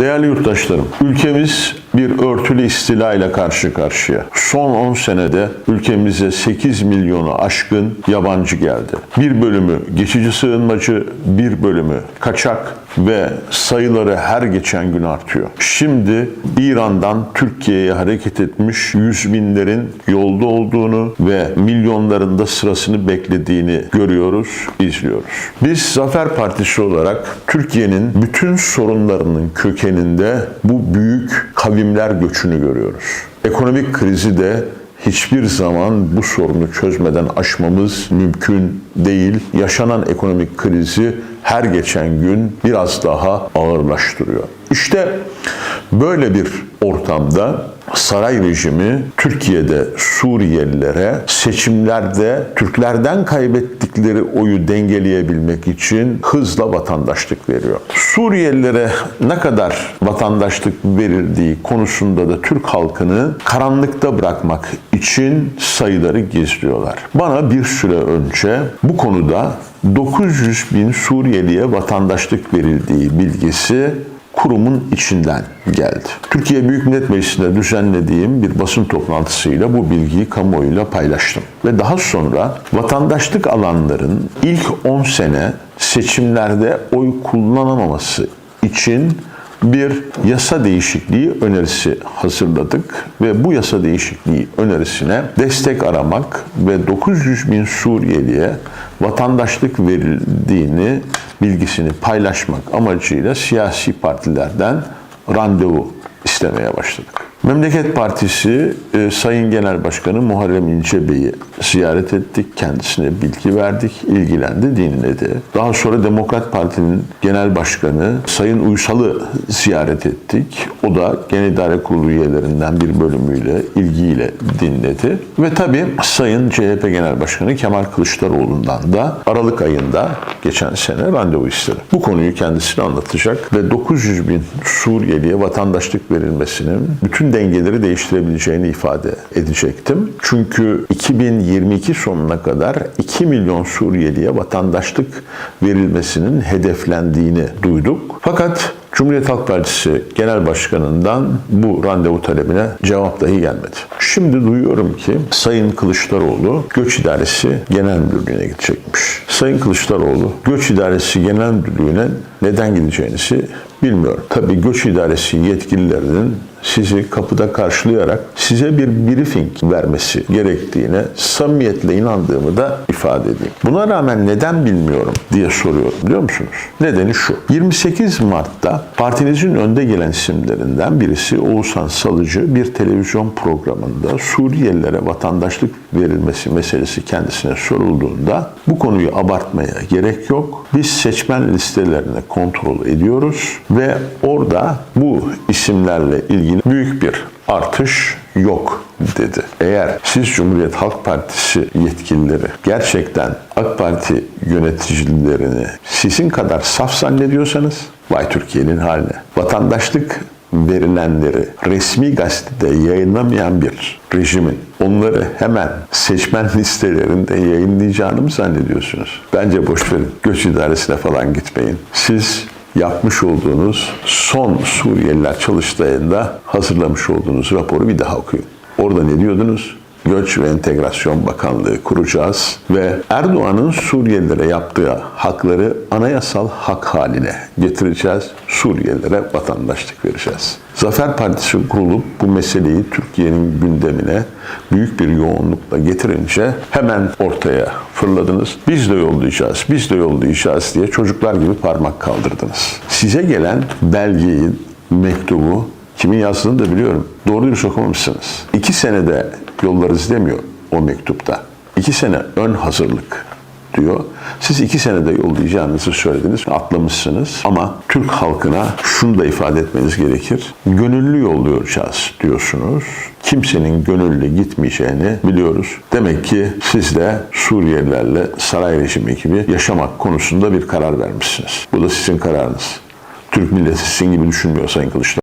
Değerli yurttaşlarım, ülkemiz bir örtülü istila ile karşı karşıya. Son 10 senede ülkemize 8 milyonu aşkın yabancı geldi. Bir bölümü geçici sığınmacı, bir bölümü kaçak ve sayıları her geçen gün artıyor. Şimdi İran'dan Türkiye'ye hareket etmiş yüz binlerin yolda olduğunu ve milyonların da sırasını beklediğini görüyoruz, izliyoruz. Biz Zafer Partisi olarak Türkiye'nin bütün sorunlarının kökeninde bu büyük kavimler göçünü görüyoruz. Ekonomik krizi de hiçbir zaman bu sorunu çözmeden aşmamız mümkün değil. Yaşanan ekonomik krizi her geçen gün biraz daha ağırlaştırıyor. İşte böyle bir ortamda saray rejimi Türkiye'de Suriyelilere seçimlerde Türklerden kaybettikleri oyu dengeleyebilmek için hızla vatandaşlık veriyor. Suriyelilere ne kadar vatandaşlık verildiği konusunda da Türk halkını karanlıkta bırakmak için sayıları gizliyorlar. Bana bir süre önce bu konuda 900 bin Suriyeliye vatandaşlık verildiği bilgisi kurumun içinden geldi. Türkiye Büyük Millet Meclisi'nde düzenlediğim bir basın toplantısıyla bu bilgiyi kamuoyuyla paylaştım. Ve daha sonra vatandaşlık alanların ilk 10 sene seçimlerde oy kullanamaması için bir yasa değişikliği önerisi hazırladık ve bu yasa değişikliği önerisine destek aramak ve 900 bin Suriyeliye vatandaşlık verildiğini bilgisini paylaşmak amacıyla siyasi partilerden randevu istemeye başladık. Memleket Partisi e, Sayın Genel Başkanı Muharrem İnce Bey'i ziyaret ettik. Kendisine bilgi verdik, ilgilendi, dinledi. Daha sonra Demokrat Parti'nin Genel Başkanı Sayın Uysal'ı ziyaret ettik. O da Genel İdare Kurulu üyelerinden bir bölümüyle ilgiyle dinledi. Ve tabii Sayın CHP Genel Başkanı Kemal Kılıçdaroğlu'ndan da Aralık ayında geçen sene randevu istedi. Bu konuyu kendisine anlatacak ve 900 bin Suriyeliye vatandaşlık verilmesinin bütün dengeleri değiştirebileceğini ifade edecektim. Çünkü 2022 sonuna kadar 2 milyon Suriyeliye vatandaşlık verilmesinin hedeflendiğini duyduk. Fakat Cumhuriyet Halk Partisi Genel Başkanı'ndan bu randevu talebine cevap dahi gelmedi. Şimdi duyuyorum ki Sayın Kılıçdaroğlu Göç İdaresi Genel Müdürlüğü'ne gidecekmiş. Sayın Kılıçdaroğlu Göç İdaresi Genel Müdürlüğü'ne neden gideceğinizi bilmiyorum. Tabii Göç İdaresi yetkililerinin sizi kapıda karşılayarak size bir briefing vermesi gerektiğine samimiyetle inandığımı da ifade edeyim. Buna rağmen neden bilmiyorum diye soruyorum biliyor musunuz? Nedeni şu. 28 Mart'ta partinizin önde gelen isimlerinden birisi Oğuzhan Salıcı bir televizyon programında Suriyelilere vatandaşlık verilmesi meselesi kendisine sorulduğunda bu konuyu abartmaya gerek yok. Biz seçmen listelerini kontrol ediyoruz ve orada bu isimlerle ilgili büyük bir artış yok dedi. Eğer siz Cumhuriyet Halk Partisi yetkilileri gerçekten AK Parti yöneticilerini sizin kadar saf zannediyorsanız vay Türkiye'nin haline. Vatandaşlık verilenleri resmi gazetede yayınlamayan bir rejimin onları hemen seçmen listelerinde yayınlayacağını mı zannediyorsunuz? Bence boş verin. Göç idaresine falan gitmeyin. Siz yapmış olduğunuz son Suriyeliler çalıştayında hazırlamış olduğunuz raporu bir daha okuyun. Orada ne diyordunuz? Göç ve Entegrasyon Bakanlığı kuracağız ve Erdoğan'ın Suriyelilere yaptığı hakları anayasal hak haline getireceğiz. Suriyelilere vatandaşlık vereceğiz. Zafer Partisi kurulup bu meseleyi Türkiye'nin gündemine büyük bir yoğunlukla getirince hemen ortaya fırladınız. Biz de yollayacağız, biz de yollayacağız diye çocuklar gibi parmak kaldırdınız. Size gelen belgeyi, mektubu kimin yazdığını da biliyorum. Doğru dürüst okumamışsınız. İki senede yollarız demiyor o mektupta. İki sene ön hazırlık diyor. Siz iki senede yollayacağınızı söylediniz, atlamışsınız. Ama Türk halkına şunu da ifade etmeniz gerekir. Gönüllü yollayacağız diyorsunuz. Kimsenin gönüllü gitmeyeceğini biliyoruz. Demek ki siz de Suriyelilerle saray rejimi gibi yaşamak konusunda bir karar vermişsiniz. Bu da sizin kararınız. Türk milleti sizin gibi düşünmüyor Sayın Kılıçdaroğlu.